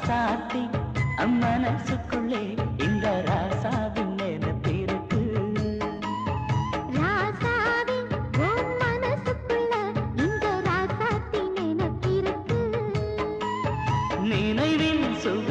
ராசாத்தி அம்மனசுக்குள்ளே இந்த ராசாவின் நினைப்பிருக்கு ராசாவின் மனசுக்குள்ள இந்த ராசாத்தி நினைப்பிருக்கு நினைவின் சுக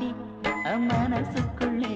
மாட்டி மனசுக்குள்ளே